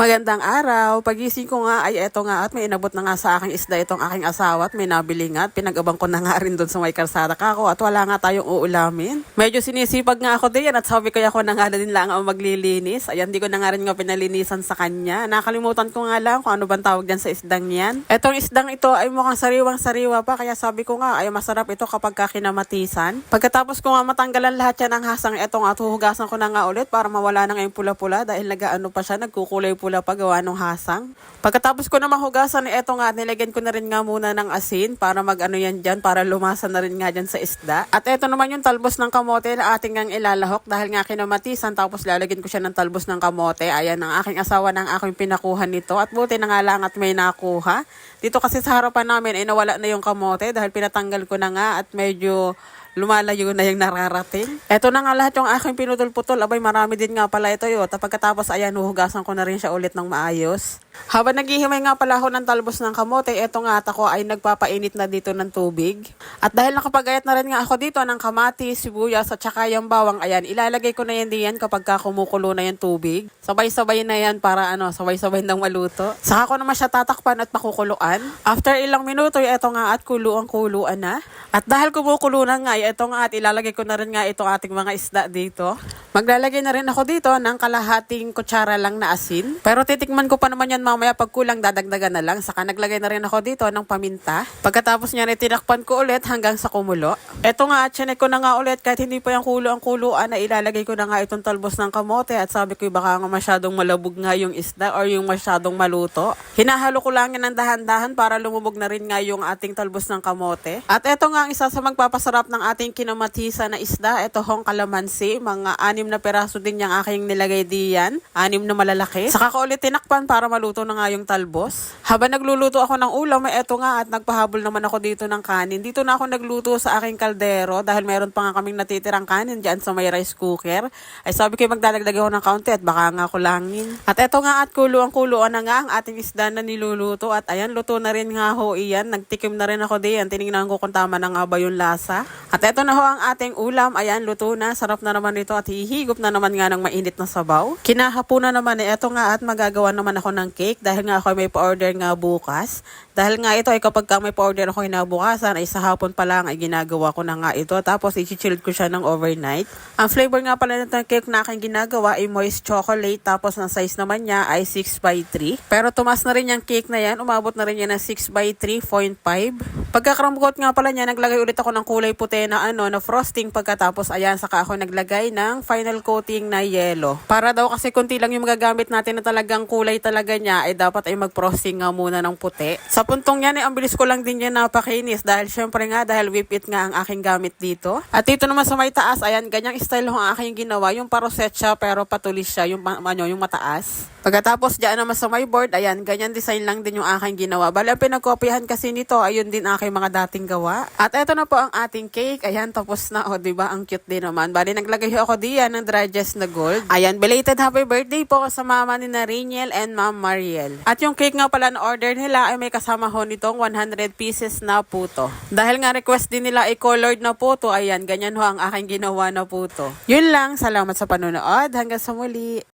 Magandang araw. Pagising ko nga ay eto nga at may inabot na nga sa aking isda itong aking asawa at may nabili nga at pinag-abang ko na nga rin doon sa may kalsada ka ako at wala nga tayong uulamin. Medyo sinisipag nga ako din at sabi ko ako na nga din lang ang maglilinis. Ayan, di ko na nga rin nga pinalinisan sa kanya. Nakalimutan ko nga lang kung ano bang tawag dyan sa isdang yan. Etong isdang ito ay mukhang sariwang-sariwa pa kaya sabi ko nga ay masarap ito kapag ka kinamatisan. Pagkatapos ko nga matanggalan lahat yan ng hasang eto nga at huhugasan ko na nga ulit para mawala na nga yung pula-pula dahil nagaano pa siya, nagkukulay pula pa gawa ng hasang. Pagkatapos ko na mahugasan, eto nga, nilagyan ko na rin nga muna ng asin para mag-ano yan dyan, para lumasa na rin nga dyan sa isda. At eto naman yung talbos ng kamote na ating nga ilalahok dahil nga kinamatisan, tapos lalagyan ko siya ng talbos ng kamote. Ayan, ang aking asawa ng aking pinakuha nito. At buti na nga lang at may nakuha. Dito kasi sa harapan namin ay nawala na yung kamote dahil pinatanggal ko na nga at medyo lumalayo na yung nararating. Eto na nga lahat yung aking pinutol-putol. Abay, marami din nga pala ito yun. At pagkatapos, ayan, huhugasan ko na rin siya ulit ng maayos. Habang naghihimay nga pala ako ng talbos ng kamote, eto nga at ako ay nagpapainit na dito ng tubig. At dahil nakapagayat na rin nga ako dito ng kamatis, sibuyas at saka yung bawang, ayan, ilalagay ko na yan diyan kapag ka kumukulo na yung tubig. Sabay-sabay na yan para ano, sabay-sabay nang maluto. Saka ko naman siya tatakpan at pakukuluan. After ilang minuto, eto nga at kulo ang kuluan na. At dahil kumukulo na nga, ito nga at ilalagay ko na rin nga itong ating mga isda dito. Maglalagay na rin ako dito ng kalahating kutsara lang na asin. Pero titikman ko pa naman yan mamaya pag kulang dadagdagan na lang. Saka naglagay na rin ako dito ng paminta. Pagkatapos niyan, itinakpan ko ulit hanggang sa kumulo. Ito nga, chinek ko na nga ulit kahit hindi pa yung kulo ang kuluan na ilalagay ko na nga itong talbos ng kamote at sabi ko baka nga masyadong malabog nga yung isda or yung masyadong maluto. Hinahalo ko lang yan ng dahan-dahan para lumubog na rin nga yung ating talbos ng kamote. At ito nga ang isa sa magpapasarap ng ating kinamatisa na isda. Ito hong kalamansi. Mga anim na peraso din yung aking nilagay diyan. Anim na malalaki. Saka ko ulit tinakpan para maluto na nga yung talbos. Habang nagluluto ako ng ulam, eh, eto nga at nagpahabol naman ako dito ng kanin. Dito na ako nagluto sa aking kaldero dahil meron pa nga kaming natitirang kanin dyan sa may rice cooker. Ay sabi ko magdadagdag ako ng kaunti at baka nga kulangin. At eto nga at kulo ang kuluan na nga ang ating isda na niluluto. At ayan, luto na rin nga ho iyan. Nagtikim na rin ako diyan. Tinignan ko kung tama na nga ba yung lasa. At eto na ho ang ating ulam. Ayan, luto na. Sarap na naman ito at hihigop na naman nga ng mainit na sabaw. Kinahapunan naman eh. Eto nga at magagawa naman ako ng cake dahil nga ako may pa-order nga bukas. Dahil nga ito ay kapag ka may pa-order ako kinabukasan ay sa hapon pa lang ay ginagawa ko na nga ito. Tapos i-chill ko siya ng overnight. Ang flavor nga pala ng cake na aking ginagawa ay moist chocolate. Tapos ang size naman niya ay 6 by 3 Pero tumas na rin yung cake na yan. Umabot na rin yan ng 6 by 3.5 Pagkakrambgot nga pala niya, naglagay ulit ako ng kulay puti na ano, na frosting pagkatapos ayan, saka ako naglagay ng final coating na yellow. Para daw kasi kunti lang yung magagamit natin na talagang kulay talaga niya, ay dapat ay mag-frosting nga muna ng puti. Sa puntong yan, ay ang bilis ko lang din yan napakinis dahil syempre nga, dahil whip it nga ang aking gamit dito. At dito naman sa may taas, ayan, ganyang style ho ang aking ginawa. Yung paroset siya, pero patulis siya, yung, ano, yung mataas. Pagkatapos dyan naman sa my board, ayan, ganyan design lang din yung aking ginawa. Bali, ang pinagkopyahan kasi nito, ayun din aking mga dating gawa. At eto na po ang ating cake. Ayan, tapos na. O, di ba Ang cute din naman. Bali, naglagay ako diyan ng dredges na gold. Ayan, belated happy birthday po sa mama ni na Raniel and Ma'am Mariel. At yung cake nga pala na order nila ay may kasama ho nitong 100 pieces na puto. Dahil nga request din nila ay colored na puto, ayan, ganyan ho ang aking ginawa na puto. Yun lang, salamat sa panonood. Hanggang sa muli.